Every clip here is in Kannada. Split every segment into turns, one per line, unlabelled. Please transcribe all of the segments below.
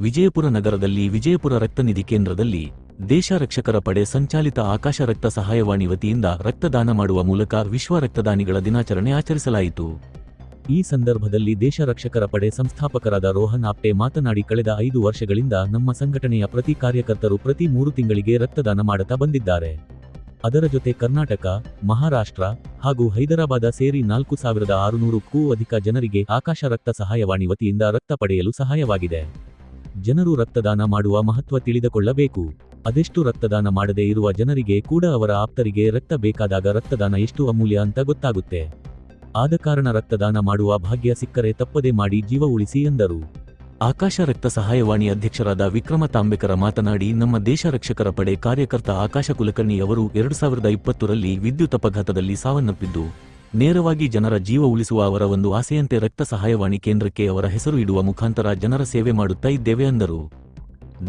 ವಿಜಯಪುರ ನಗರದಲ್ಲಿ ವಿಜಯಪುರ ರಕ್ತನಿಧಿ ಕೇಂದ್ರದಲ್ಲಿ ದೇಶ ರಕ್ಷಕರ ಪಡೆ ಸಂಚಾಲಿತ ಆಕಾಶ ರಕ್ತ ಸಹಾಯವಾಣಿ ವತಿಯಿಂದ ರಕ್ತದಾನ ಮಾಡುವ ಮೂಲಕ ವಿಶ್ವ ರಕ್ತದಾನಿಗಳ ದಿನಾಚರಣೆ ಆಚರಿಸಲಾಯಿತು. ಈ ಸಂದರ್ಭದಲ್ಲಿ ದೇಶ ರಕ್ಷಕರ ಪಡೆ ಸಂಸ್ಥಾಪಕರಾದ ರೋಹನ್ ಆಪ್ಟೆ ಮಾತನಾಡಿ ಕಳೆದ ಐದು ವರ್ಷಗಳಿಂದ ನಮ್ಮ ಸಂಘಟನೆಯ ಪ್ರತಿ ಕಾರ್ಯಕರ್ತರು ಪ್ರತಿ ಮೂರು ತಿಂಗಳಿಗೆ ರಕ್ತದಾನ ಮಾಡುತ್ತಾ ಬಂದಿದ್ದಾರೆ. ಅದರ ಜೊತೆ ಕರ್ನಾಟಕ, ಮಹಾರಾಷ್ಟ್ರ ಹಾಗೂ ಹೈದರಾಬಾದ ಸೇರಿ ನಾಲ್ಕು ಸಾವಿರದ ಆರುನೂರಕ್ಕೂ ಅಧಿಕ ಜನರಿಗೆ ಆಕಾಶ ರಕ್ತ ಸಹಾಯವಾಣಿ ವತಿಯಿಂದ ರಕ್ತ ಪಡೆಯಲು ಸಹಾಯವಾಗಿದೆ. ಜನರು ರಕ್ತದಾನ ಮಾಡುವ ಮಹತ್ವ ತಿಳಿದುಕೊಳ್ಳಬೇಕು. ಅದೆಷ್ಟು ರಕ್ತದಾನ ಮಾಡದೇ ಇರುವ ಜನರಿಗೆ ಕೂಡ ಅವರ ಆಪ್ತರಿಗೆ ರಕ್ತ ಬೇಕಾದಾಗ ರಕ್ತದಾನ ಎಷ್ಟು ಅಮೂಲ್ಯ ಅಂತ ಗೊತ್ತಾಗುತ್ತೆ. ಆದ ಕಾರಣ ರಕ್ತದಾನ ಮಾಡುವ ಭಾಗ್ಯ ಸಿಕ್ಕರೆ ತಪ್ಪದೆ ಮಾಡಿ ಜೀವ ಉಳಿಸಿ ಎಂದರು. ಆಕಾಶ ರಕ್ತ ಸಹಾಯವಾಣಿ ಅಧ್ಯಕ್ಷರಾದ ವಿಕ್ರಮ ತಾಂಬೇಕರ ಮಾತನಾಡಿ, ನಮ್ಮ ದೇಶ ರಕ್ಷಕರ ಪಡೆ ಕಾರ್ಯಕರ್ತ ಆಕಾಶ ಕುಲಕರ್ಣಿ ಅವರು ಎರಡು ಸಾವಿರದ ಇಪ್ಪತ್ತರಲ್ಲಿ ವಿದ್ಯುತ್ ಅಪಘಾತದಲ್ಲಿ ಸಾವನ್ನಪ್ಪಿದ್ದು ನೇರವಾಗಿ ಜನರ ಜೀವ ಉಳಿಸುವ ಅವರ ಒಂದು ಆಸೆಯಂತೆ ರಕ್ತ ಸಹಾಯವಾಣಿ ಕೇಂದ್ರಕ್ಕೆ ಅವರ ಹೆಸರು ಇಡುವ ಮುಖಾಂತರ ಜನರ ಸೇವೆ ಮಾಡುತ್ತಾ ಇದ್ದೇವೆ ಅಂದರು.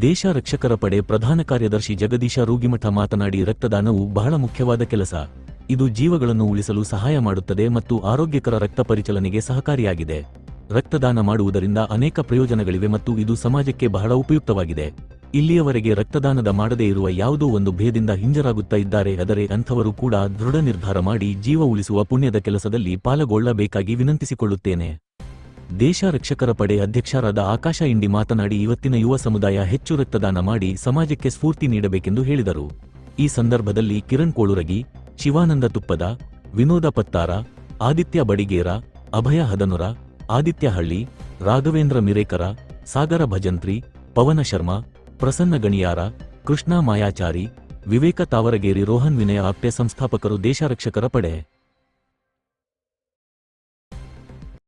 ದೇಶ ರಕ್ಷಕರ ಪಡೆ ಪ್ರಧಾನ ಕಾರ್ಯದರ್ಶಿ ಜಗದೀಶ ರೂಗಿಮಠ ಮಾತನಾಡಿ ರಕ್ತದಾನವು ಬಹಳ ಮುಖ್ಯವಾದ ಕೆಲಸ. ಇದು ಜೀವಗಳನ್ನು ಉಳಿಸಲು ಸಹಾಯ ಮಾಡುತ್ತದೆ ಮತ್ತು ಆರೋಗ್ಯಕರ ರಕ್ತ ಪರಿಚಲನೆಗೆ ಸಹಕಾರಿಯಾಗಿದೆ. ರಕ್ತದಾನ ಮಾಡುವುದರಿಂದ ಅನೇಕ ಪ್ರಯೋಜನಗಳಿವೆ ಮತ್ತು ಇದು ಸಮಾಜಕ್ಕೆ ಬಹಳ ಉಪಯುಕ್ತವಾಗಿದೆ. ಇಲ್ಲಿಯವರೆಗೆ ರಕ್ತದಾನದ ಮಾಡದೇ ಇರುವ ಯಾವುದೋ ಒಂದು ಭೇದಿಂದ ಹಿಂಜರಾಗುತ್ತಾ ಇದ್ದಾರೆ. ಆದರೆ ಅಂಥವರು ಕೂಡ ದೃಢ ನಿರ್ಧಾರ ಮಾಡಿ ಜೀವ ಉಳಿಸುವ ಪುಣ್ಯದ ಕೆಲಸದಲ್ಲಿ ಪಾಲ್ಗೊಳ್ಳಬೇಕಾಗಿ ವಿನಂತಿಸಿಕೊಳ್ಳುತ್ತೇನೆ. ದೇಶ ರಕ್ಷಕರ ಪಡೆ ಅಧ್ಯಕ್ಷರಾದ ಆಕಾಶ ಇಂಡಿ ಮಾತನಾಡಿ, ಇವತ್ತಿನ ಯುವ ಸಮುದಾಯ ಹೆಚ್ಚು ರಕ್ತದಾನ ಮಾಡಿ ಸಮಾಜಕ್ಕೆ ಸ್ಫೂರ್ತಿ ನೀಡಬೇಕೆಂದು ಹೇಳಿದರು. ಈ ಸಂದರ್ಭದಲ್ಲಿ ಕಿರಣ್ ಕೋಳುರಗಿ, ಶಿವಾನಂದ ತುಪ್ಪದ, ವಿನೋದ ಪತ್ತಾರ, ಆದಿತ್ಯ ಬಡಿಗೇರ, ಅಭಯ ಹದನುರ, ಆದಿತ್ಯ ಹಳ್ಳಿ, ರಾಘವೇಂದ್ರ ಮಿರೇಕರ, ಸಾಗರ ಭಜಂತ್ರಿ, ಪವನ ಶರ್ಮಾ ಪ್ರಸನ್ನ ಗಣಿಯಾರ ಕೃಷ್ಣ ಮಾಯಾಚಾರಿ ವಿವೇಕ ತಾವರಗೇರಿ ರೋಹನ್ ವಿನಯ ಆಪ್ಟೆ ಸಂಸ್ಥಾಪಕರು ದೇಶರಕ್ಷಕರ ಪಡೆ.